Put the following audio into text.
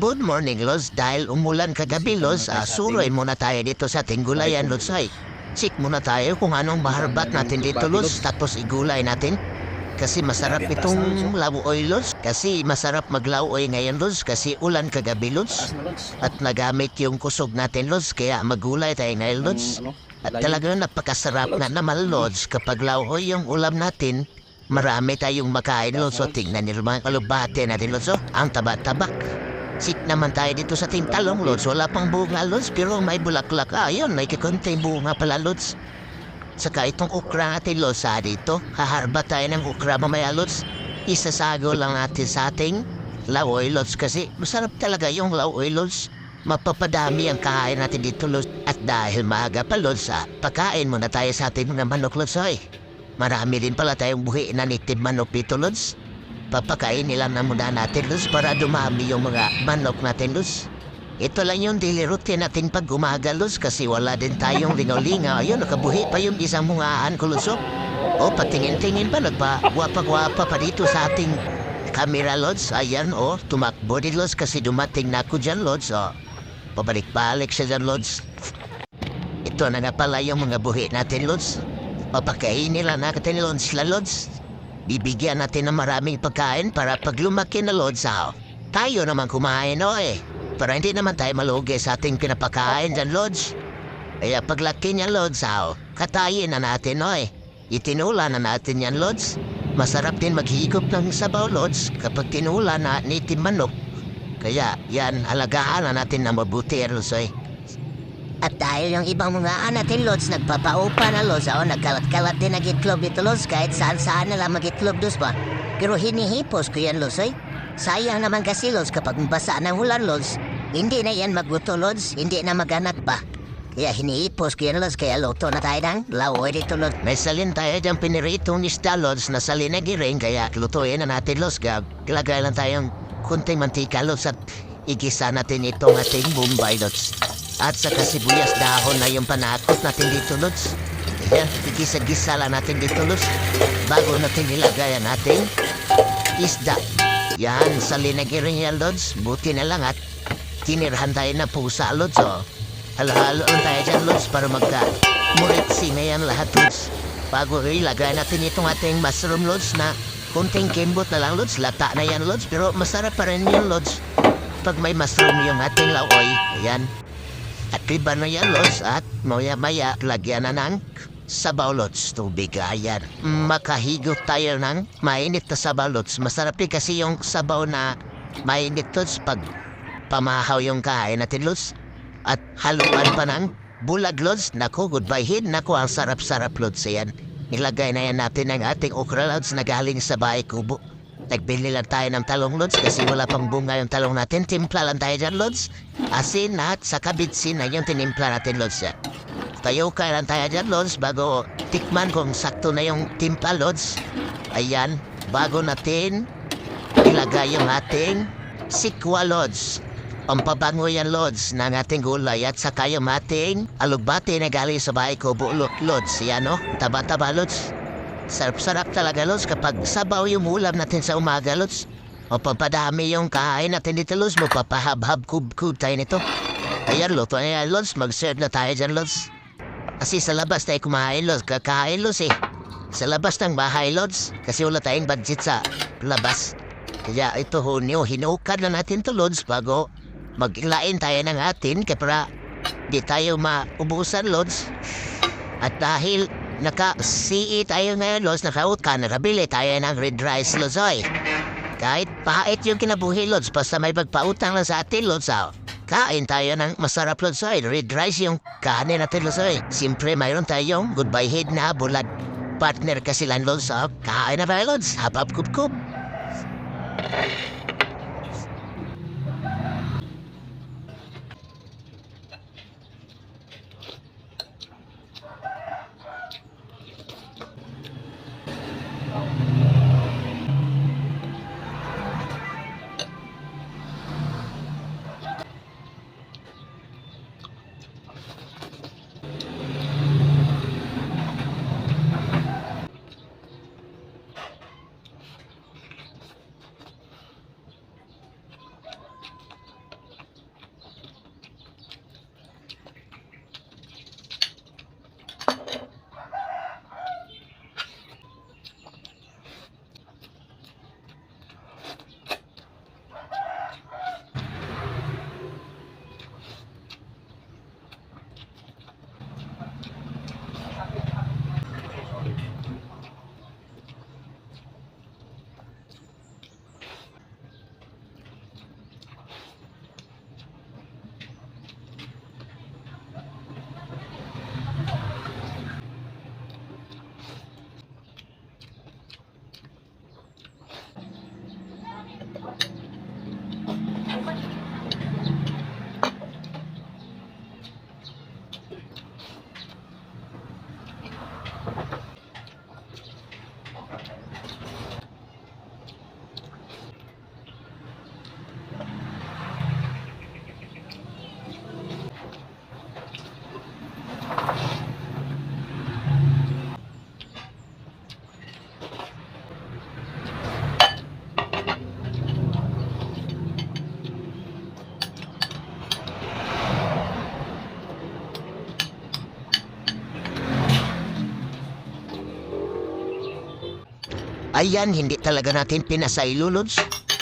Good morning, Los. Dahil umulan kagabi, Los, uh, suroy muna tayo dito sa ating gulayan, Los. Ay, check muna tayo kung anong maharbat natin dito, Los. Tapos igulay natin. Kasi masarap itong lauoy, Los. Kasi masarap maglauoy ngayon, Los. Kasi ulan kagabi, Los. At nagamit yung kusog natin, Los. Kaya magulay tayo ngayon, Los. At talagang napakasarap nga naman, Lods, kapag lauhoy yung ulam natin, marami tayong makain, Lods. So, tingnan niyo mga kalubate natin, Lods. oh. Ang taba-tabak. Sit naman tayo dito sa ting talong, Lods. Wala pang bunga, Lods, pero may bulaklak. Ah, yun, may kakunting bunga pala, Lods. Saka itong ukra natin, Lods, ah, dito. Haharba tayo ng ukra mamaya, Lods. Isasago lang natin sa ating lawoy, Lods. Kasi masarap talaga yung lawoy, Lods. Mapapadami ang kain natin dito, Lods. At dahil maaga pa, Lods, ah, pagkain muna tayo sa ating mga manok, Lods, oy. Marami din pala tayong buhi na native manok dito, Lods. Papakain nila na muna natin, Lods, para dumami yung mga manok natin, Lods. Ito lang yung daily routine natin pag umaga, Lods, kasi wala din tayong lingaw-lingaw. Ayun, nakabuhi pa yung isang mungaan ko, oh. O, patingin-tingin pa, nagpa-gwapa-gwapa pa dito sa ating camera, Lods. Ayan, oh, tumakbo din, Lods, kasi dumating na ako dyan, Lods, oh. Pabalik-balik siya dyan, Lods. Ito na nga pala yung mga buhi natin, Lods. Papakain nila natin, Lods, sila, Lods. Bibigyan natin ng maraming pagkain para pag lumaki na, Lods, ah, tayo naman kumain, eh. Para hindi naman tayo malugi sa ating pinapakain dyan, Lods. Kaya paglaki niya, Lods, ah, katayin na natin, eh. Itinula na natin yan, Lods. Masarap din maghigop ng sabaw, Lods, kapag tinula na native manok. Kaya yan, alagaan na natin na mabuti, eh. At dahil yung ibang mga natin, Lods, nagpapaupa na, Lods, o nagkalat-kalat din nag-itlog dito, Lods, kahit saan-saan na lang mag-itlog, Lods, ba? Pero hinihipos ko yan, Lods, eh. Sayang naman kasi, Lods, kapag basa ng ulan, Lods, hindi na yan magbuto, Lods, hindi na maganak pa. Kaya hinihipos ko yan, Lods, kaya luto na tayo ng lawoy dito, Lods. May salin tayo dyan piniritong isda, Lods, na salin na giring, kaya lutuin na natin, Lods, gag. Lagay lang tayong kunting mantika, Lods, at igisa natin itong ating bombay, Lods. At sa kasibuyas dahon na yung panakot natin dito, Lods. Ayan, igisa-gisa lang natin dito, Lods. Bago natin nilagay ang ating isda. Yan, sa linagiring yan, Lods. Buti na lang at tinirhan tayo na pusa, Lods, oh. Halo-halo lang tayo dyan, Lods, para magka muritsi na yan lahat, Lods. Bago ilagay natin itong ating mushroom, Lods, na kunting kimbot na lang, Lods. Lata na yan, Lods, pero masarap pa rin yan, Lods. Pag may mushroom yung ating laoy, ayan. At iba na yan, at maya-maya lagyan na ng sabaw, Lods, tubig, ayan. Makahigot tayo ng mainit na sabaw. Masarap din kasi yung sabaw na mainit, Lods, pag pamahaw yung kain natin, Lods. At haluan pa ng bulag, Lods. Naku, goodbye, hid. Naku, ang sarap-sarap, Lods, ayan. Nilagay na yan natin ang ating okra, Lods, na galing sa bahay kubo. Nagbili lang tayo ng talong, Lods, kasi wala pang bunga yung talong natin. Timpla lang tayo dyan, Lods. Asin at sa kabitsin na yung tinimpla natin, Lods. Tayo ka lang tayo dyan, Lods, bago tikman kung sakto na yung timpla, Lods. Ayan, bago natin ilagay yung ating sikwa, Lods. Ang pabango yan, Lods, ng ating gulay at saka yung ating alugbate na galing sa bahay ko, bulot, Lods. Yan, no? Taba-taba, Lods. Sarap-sarap talaga, Lods, kapag sabaw yung ulam natin sa umaga, Lods. O papadami yung kain natin dito, Lods. Mapapahab-hab kub-kub tayo nito. Ayan, luto na yan, Lods. Mag-serve na tayo dyan, Lods. Kasi sa labas tayo kumain, Lods. Kakain, Lods, eh. Sa labas ng bahay, Lods. Kasi wala tayong budget sa labas. Kaya ito, hunyo, hinukad na natin to, Lods, bago maglain tayo ng atin. Kaya para di tayo maubusan, Lods. At dahil naka-CE tayo ngayon, Lods, naka-out ka, tayo ng red rice, Lods, oy. Kahit pahit yung kinabuhi, Lods, basta may pagpautang lang sa atin, Lods, ah. Kain tayo ng masarap, Lods, oy. Red rice yung kanin natin, Lods, oy. Siyempre, mayroon tayong goodbye head na bulad. Partner kasi lang, Lods, ah. Kain na ba, Lods? Hapap Ayan, hindi talaga natin pinasaylo, Lods.